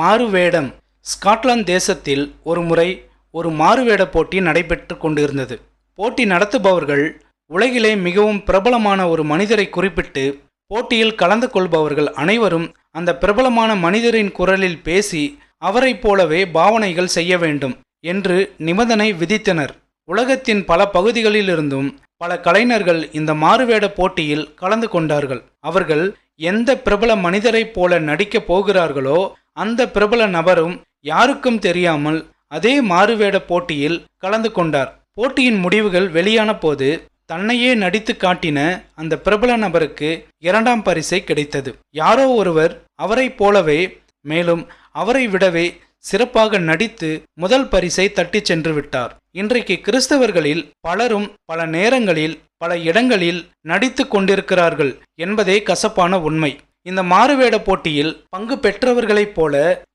மாறுவேடம். Scotland தேசத்தில் ஒரு முறை ஒரு மாறுவேட போட்டி நடைபெற்று கொண்டிருந்தது. போட்டி நடத்துபவர்கள் உலகிலே மிகவும் பிரபலமான ஒரு மனிதரை குறிப்பிட்டு போட்டியில் கலந்து கொள்பவர்கள் அனைவரும் அந்த பிரபலமான மனிதரின் குரலில் பேசி அவரைப் போலவே பாவனைகள் செய்ய வேண்டும் என்று நிபந்தனை விதித்தனர். உலகத்தின் பல பகுதிகளிலிருந்தும் பல கலைஞர்கள் இந்த மாறுவேட போட்டியில் கலந்து கொண்டார்கள். அவர்கள் எந்த பிரபல மனிதரைப் போல நடிக்கப் போகிறார்களோ அந்த பிரபல நபரும் யாருக்கும் தெரியாமல் அதே மாறுவேட போட்டியில் கலந்து கொண்டார். போட்டியின் முடிவுகள் வெளியான போது தன்னையே நடித்து காட்டின அந்த பிரபல நபருக்கு இரண்டாம் பரிசை கிடைத்தது. யாரோ ஒருவர் அவரைப் போலவே மேலும் அவரை விடவே சிறப்பாக நடித்து முதல் பரிசை தட்டிச் சென்று விட்டார். இன்றைக்கு கிறிஸ்தவர்களில் பலரும் பல நேரங்களில் பல இடங்களில் நடித்து கொண்டிருக்கிறார்கள் என்பதே கசப்பான உண்மை. இந்த மாறுவேட போட்டியில் பங்கு பெற்றவர்களைப் போல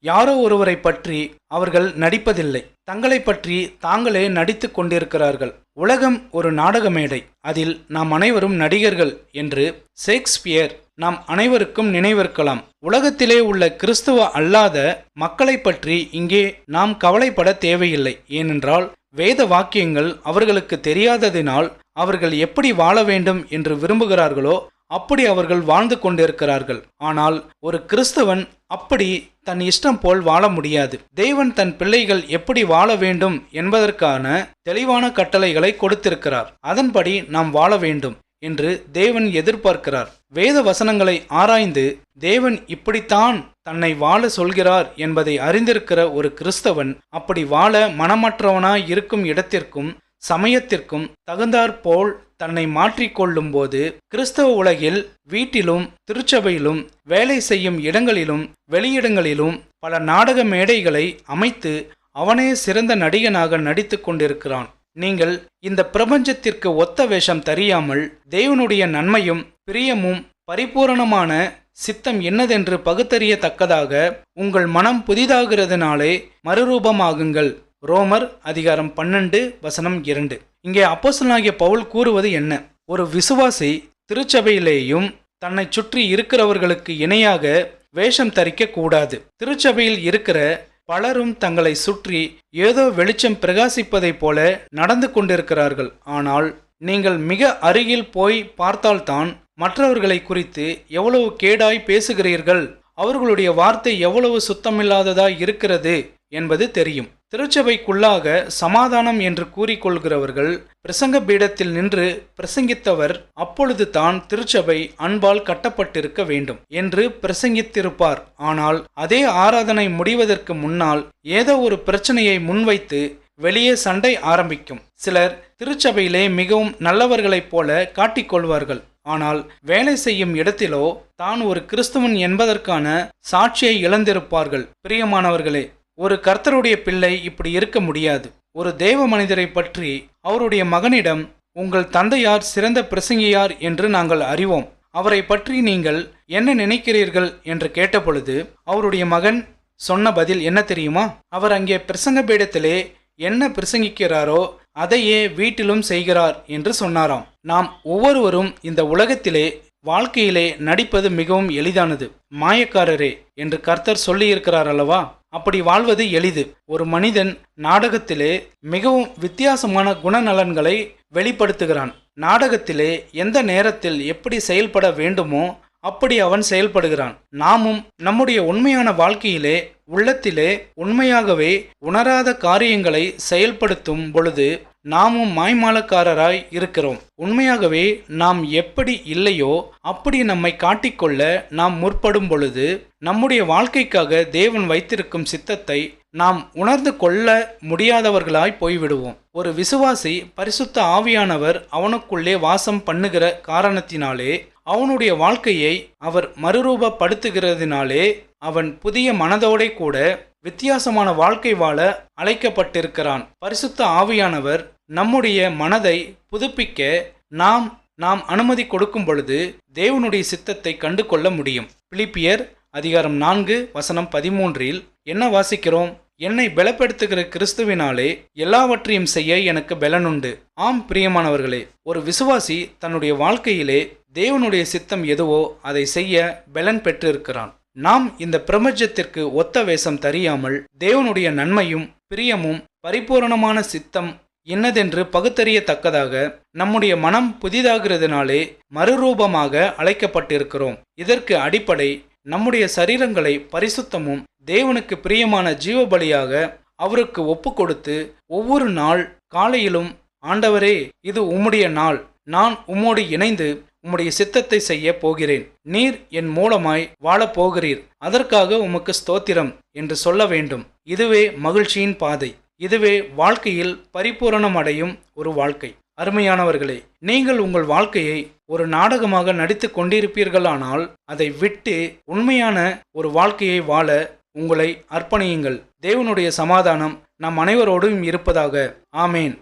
யாரோ ஒருவரை பற்றி அவர்கள் நடிப்பதில்லை. தங்களை பற்றி தாங்களே நடித்து கொண்டிருக்கிறார்கள். உலகம் ஒரு நாடக மேடை அதில் நாம் அனைவரும் நடிகர்கள் என்று ஷேக்ஸ்பியர் நாம் அனைவருக்கும் நினைவிருக்கலாம். உலகத்திலே உள்ள கிறிஸ்துவ அல்லாத மக்களை பற்றி இங்கே நாம் கவலைப்பட தேவையில்லை. ஏனென்றால் வேத வாக்கியங்கள் அவர்களுக்கு தெரியாததினால் அவர்கள் எப்படி வாழ வேண்டும் என்று விரும்புகிறார்களோ அப்படி அவர்கள் வாழ்ந்து கொண்டிருக்கிறார்கள். ஆனால் ஒரு கிறிஸ்தவன் அப்படி தன் இஷ்டம் போல் வாழ முடியாது. தேவன் தன் பிள்ளைகள் எப்படி வாழ வேண்டும் என்பதற்கான தெளிவான கட்டளைகளை கொடுத்திருக்கிறார். அதன்படி நாம் வாழ வேண்டும் என்று தேவன் எதிர்பார்க்கிறார். வேத வசனங்களை ஆராய்ந்து தேவன் இப்படித்தான் தன்னை வாழ சொல்கிறார் என்பதை அறிந்திருக்கிற ஒரு கிறிஸ்தவன் அப்படி வாழ மனமற்றவனாய் இருக்கும் இடத்திற்கும் சமயத்திற்கும் தகுந்தாற்போல் தன்னை மாற்றிக்கொள்ளும் போது கிறிஸ்தவ உலகில் வீட்டிலும் திருச்சபையிலும் வேலை செய்யும் இடங்களிலும் வெளியிடங்களிலும் பல நாடக மேடைகளை அமைத்து அவனே சிறந்த நடிகனாக நடித்து கொண்டிருக்கிறான். நீங்கள் இந்த பிரபஞ்சத்திற்கு ஒத்த வேஷம் தெரியாமல் தேவனுடைய நன்மையும் பிரியமும் பரிபூரணமான சித்தம் என்னதென்று பகுத்தறியத்தக்கதாக உங்கள் மனம் புதிதாகிறதுனாலே மறுரூபமாகுங்கள். ரோமர் அதிகாரம் பன்னெண்டு வசனம் இரண்டு. இங்கே அப்போசனாகிய பவுல் கூறுவது என்ன? ஒரு விசுவாசி திருச்சபையிலேயும் தன்னை சுற்றி இருக்கிறவர்களுக்கு இணையாக வேஷம் தரிக்க கூடாது. திருச்சபையில் இருக்கிற பலரும் தங்களை சுற்றி ஏதோ வெளிச்சம் பிரகாசிப்பதைப் போல நடந்து கொண்டிருக்கிறார்கள். ஆனால் நீங்கள் மிக அருகில் போய் பார்த்தால்தான் மற்றவர்களை குறித்து எவ்வளவு கேடாய் பேசுகிறீர்கள்? அவர்களுடைய வார்த்தை எவ்வளவு சுத்தமில்லாததாய் இருக்கிறது என்பது தெரியும். திருச்சபைக்குள்ளாக சமாதானம் என்று கூறிக்கொள்கிறவர்கள் பிரசங்க பீடத்தில் நின்று பிரசங்கித்தவர் அப்பொழுது தான் திருச்சபை அன்பால் கட்டப்பட்டிருக்க வேண்டும் என்று பிரசங்கித்திருப்பார். ஆனால் அதே ஆராதனை முடிவதற்கு முன்னால் ஏதோ ஒரு பிரச்சனையை முன்வைத்து வெளியே சண்டை ஆரம்பிக்கும். சிலர் திருச்சபையிலே மிகவும் நல்லவர்களைப் போல காட்டிக்கொள்வார்கள். ஆனால் வேலை செய்யும் இடத்திலோ தான் ஒரு கிறிஸ்துவன் என்பதற்கான சாட்சியை இழந்திருப்பார்கள். பிரியமானவர்களே ஒரு கர்த்தருடைய பிள்ளை இப்படி இருக்க முடியாது. ஒரு தேவ மனிதரை பற்றி அவருடைய மகனிடம் உங்கள் தந்தையார் சிறந்த பிரசங்கியார் என்று நாங்கள் அறிவோம். அவரை பற்றி நீங்கள் என்ன நினைக்கிறீர்கள்? என்று கேட்டபொழுது அவருடைய மகன் சொன்ன பதில் என்ன தெரியுமா? அவர் அங்கே பிரசங்க பீடத்திலே என்ன பிரசங்கிக்கிறாரோ அதையே வீட்டிலும் செய்கிறார் என்று சொன்னாராம். நாம் ஒவ்வொருவரும் இந்த உலகத்திலே வாழ்க்கையிலே நடிப்பது மிகவும் எளிதானது. மாயக்காரரே என்று கர்த்தர் சொல்லியிருக்கிறார் அல்லவா? அப்படி வாழ்வது எளிது. ஒரு மனிதன் நாடகத்திலே மிகவும் வித்தியாசமான குணநலன்களை வெளிப்படுத்துகிறான். நாடகத்திலே எந்த நேரத்தில் எப்படி செயல்பட வேண்டுமோ அப்படி அவன் செயல்படுகிறான். நாமும் நம்முடைய உண்மையான வாழ்க்கையிலே உள்ளத்திலே உண்மையாகவே உணராத காரியங்களை செயல்படுத்தும் பொழுது நாமும் மாய்மாலக்காரராய் இருக்கிறோம். உண்மையாகவே நாம் எப்படி இல்லையோ அப்படி நம்மை காட்டிக்கொள்ள நாம் முற்படும் பொழுது நம்முடைய வாழ்க்கைக்காக தேவன் வைத்திருக்கும் சித்தத்தை நாம் உணர்ந்து கொள்ள முடியாதவர்களாய் போய்விடுவோம். ஒரு விசுவாசி பரிசுத்த ஆவியானவர் அவனுக்குள்ளே வாசம் பண்ணுகிற காரணத்தினாலே அவனுடைய வாழ்க்கையை அவர் மறுரூபப்படுத்துகிறதினாலே அவன் புதிய மனதோடே கூட வித்தியாசமான வாழ்க்கை வாழ அழைக்கப்பட்டிருக்கிறான். பரிசுத்த ஆவியானவர் நம்முடைய மனதை புதுப்பிக்க நாம் நாம் அனுமதி கொடுக்கும் பொழுது தேவனுடைய சித்தத்தை கண்டு கொள்ள முடியும். பிலிப்பியர் அதிகாரம் நான்கு வசனம் பதிமூன்றில் என்ன வாசிக்கிறோம்? என்னை பலப்படுத்துகிற கிறிஸ்துவினாலே எல்லாவற்றையும் செய்ய எனக்கு பலனுண்டு. ஆம் பிரியமானவர்களே ஒரு விசுவாசி தன்னுடைய வாழ்க்கையிலே தேவனுடைய சித்தம் எதுவோ அதை செய்ய பலன் பெற்றிருக்கிறான். நாம் இந்த பிரபஞ்சத்திற்கு ஒத்த வேஷம் தெரியாமல் தேவனுடைய நன்மையும் பிரியமும் பரிபூரணமான சித்தம் என்னதென்று பகுத்தறியத்தக்கதாக நம்முடைய மனம் புதிதாகிறதுனாலே மறுரூபமாக அழைக்கப்பட்டிருக்கிறோம். இதற்கு அடிப்படை நம்முடைய சரீரங்களை பரிசுத்தமும் தேவனுக்கு பிரியமான ஜீவபலியாக அவருக்கு ஒப்பு கொடுத்து ஒவ்வொரு நாள் காலையிலும் ஆண்டவரே இது உம்முடைய நாள். நான் உம்மோடு இணைந்து உம்முடைய சித்தத்தை செய்ய போகிறேன். நீர் என் மூலமாய் வாழப் போகிறீர். அதற்காக உமக்கு ஸ்தோத்திரம் என்று சொல்ல வேண்டும். இதுவே மகிழ்ச்சியின் பாதை. இதுவே வாழ்க்கையில் பரிபூரணம் அடையும் ஒரு வாழ்க்கை. அருமையானவர்களே நீங்கள் உங்கள் வாழ்க்கையை ஒரு நாடகமாக நடித்து கொண்டிருப்பீர்களானால் அதை விட்டு உண்மையான ஒரு வாழ்க்கையை வாழ உங்களை அர்ப்பணியுங்கள். தேவனுடைய சமாதானம் நம் அனைவரோடும் இருப்பதாக. ஆமேன்.